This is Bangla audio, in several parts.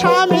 স্বামী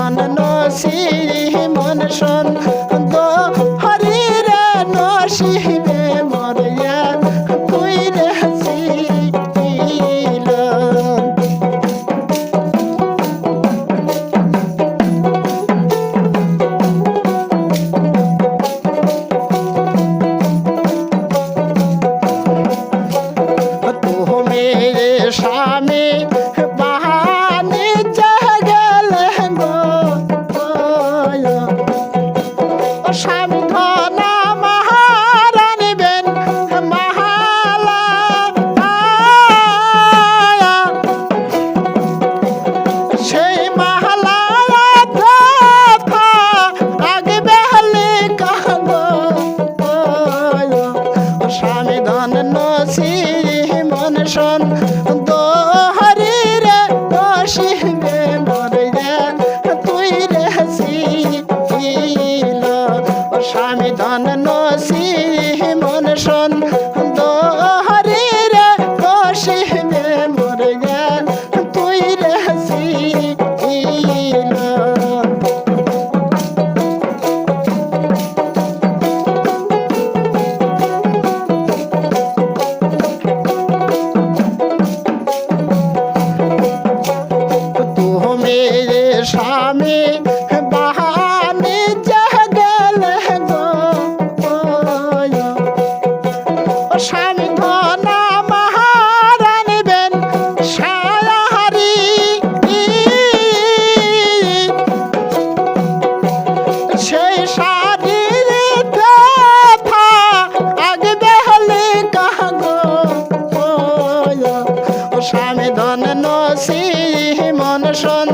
ধন নসি মন সন তো হরি রে নসি স্বামী বাহানি জগল গো স্বামী ধনা মহারানবেন সায়াহারি সেই শাড়ির কথা আগে হলে কাহ গো স্বামী ধন নসি মন সন